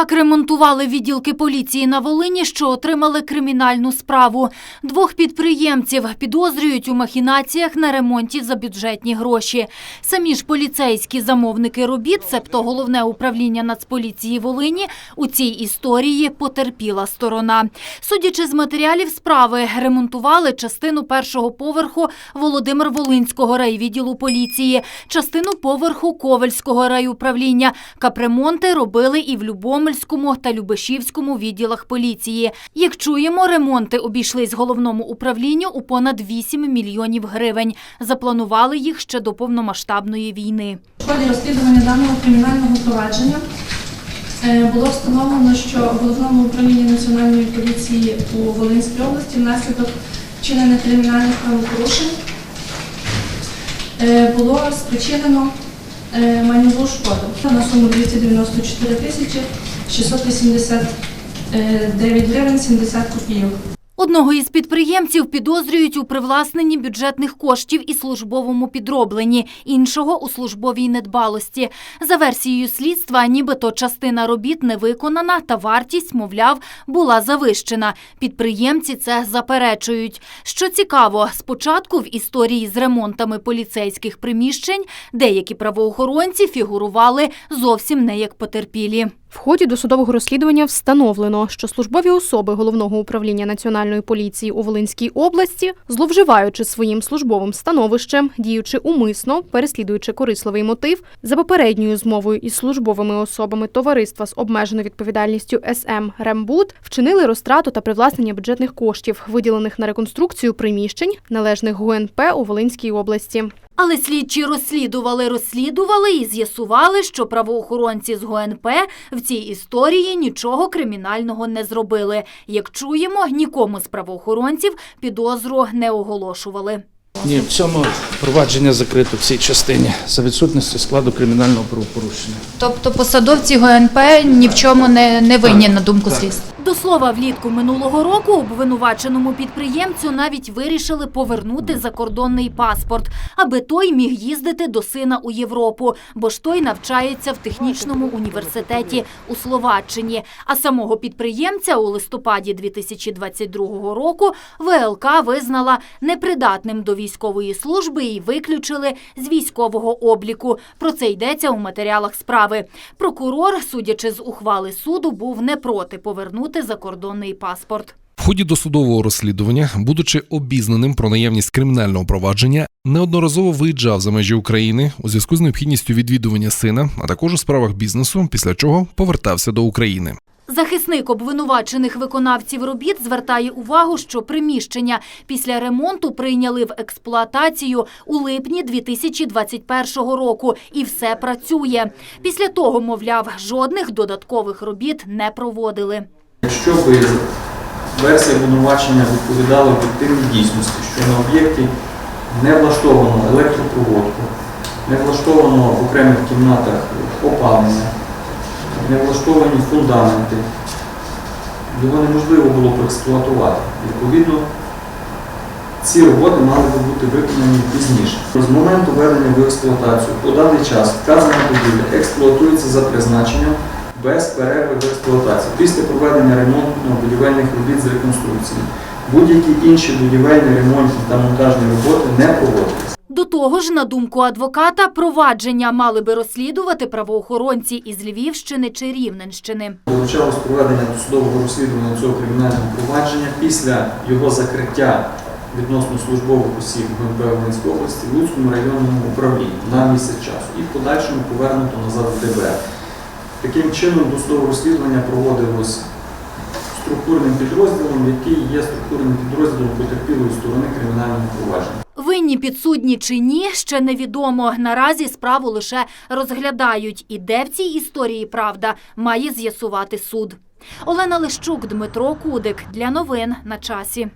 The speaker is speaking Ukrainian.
Так ремонтували відділки поліції на Волині, що отримали кримінальну справу. Двох підприємців підозрюють у махінаціях на ремонті за бюджетні гроші. Самі ж поліцейські замовники робіт, цебто головне управління Нацполіції Волині, у цій історії потерпіла сторона. Судячи з матеріалів справи, ремонтували частину першого поверху Володимир Волинського райвідділу поліції, частину поверху Ковельського райуправління. Капремонти робили і в Любомельському та Любешівському відділах поліції. Як чуємо, ремонти обійшлись головному управлінню у понад 8 мільйонів гривень. Запланували їх ще до повномасштабної війни. В ході розслідування даного кримінального провадження е, було встановлено, що в головному управлінні національної поліції у Волинській області внаслідок вчинення кримінальних правопорушень е, було спричинено е, майнову шкоду на суму 294 тисячі 689 гривень 70 копійок. Одного із підприємців підозрюють у привласненні бюджетних коштів і службовому підробленні, іншого у службовій недбалості. За версією слідства, нібито частина робіт не виконана та вартість, мовляв, була завищена. Підприємці це заперечують. Що цікаво, спочатку в історії з ремонтами поліцейських приміщень деякі правоохоронці фігурували зовсім не як потерпілі. В ході досудового розслідування встановлено, що службові особи головного управління національної поліції у Волинській області, зловживаючи своїм службовим становищем, діючи умисно, переслідуючи корисливий мотив, за попередньою змовою із службовими особами товариства з обмеженою відповідальністю СМ Рембуд, вчинили розтрату та привласнення бюджетних коштів, виділених на реконструкцію приміщень, належних ГУНП у Волинській області. Але слідчі розслідували, розслідували і з'ясували, що правоохоронці з ГУНП в цій історії нічого кримінального не зробили. Як чуємо, нікому з правоохоронців підозру не оголошували. Ні, в цьому провадження закрито в цій частині за відсутності складу кримінального правопорушення. Тобто посадовці ГНП ні в чому не, не винні, на думку слідства. До слова, влітку минулого року обвинуваченому підприємцю навіть вирішили повернути закордонний паспорт, аби той міг їздити до сина у Європу, бо ж той навчається в технічному університеті у Словаччині. А самого підприємця у листопаді 2022 року ВЛК визнала непридатним до військової служби і виключили з військового обліку. Про це йдеться у матеріалах справи. Прокурор, судячи з ухвали суду, був не проти повернути закордонний паспорт. В ході досудового розслідування, будучи обізнаним про наявність кримінального провадження, неодноразово виїжджав за межі України у зв'язку з необхідністю відвідування сина, а також у справах бізнесу, після чого повертався до України. Захисник обвинувачених виконавців робіт звертає увагу, що приміщення після ремонту прийняли в експлуатацію у липні 2021 року, і все працює. Після того, мовляв, жодних додаткових робіт не проводили. Якщо би версія обвинувачення відповідала об'єктивній дійсності, що на об'єкті не влаштовано електропроводку, не влаштовано в окремих кімнатах опалення, не влаштовані фундаменти, його неможливо було проексплуатувати. Відповідно, ці роботи мали би бути виконані пізніше. З моменту введення в експлуатацію по даний час вказана будівля експлуатується за призначенням без перерви в експлуатації. Після проведення ремонтно-будівельних робіт з реконструкції будь-які інші будівельні, ремонтні та монтажні роботи не проводились. До того ж, на думку адвоката, провадження мали би розслідувати правоохоронці із Львівщини чи Рівненщини. Почалось проведення досудового розслідування цього кримінального провадження після його закриття відносно службових осіб ГНП Волинської області в Луцькому районному управлінні на місяць часу і в подальшому повернуто назад в ДБР. Таким чином, досудове розслідування проводилось структурним підрозділом, який є структурним підрозділом потерпілої сторони кримінального провадження. Винні підсудні чи ні, ще невідомо. Наразі справу лише розглядають. І де в цій історії правда має з'ясувати суд. Олена Лищук, Дмитро Кудик. Для новин на часі.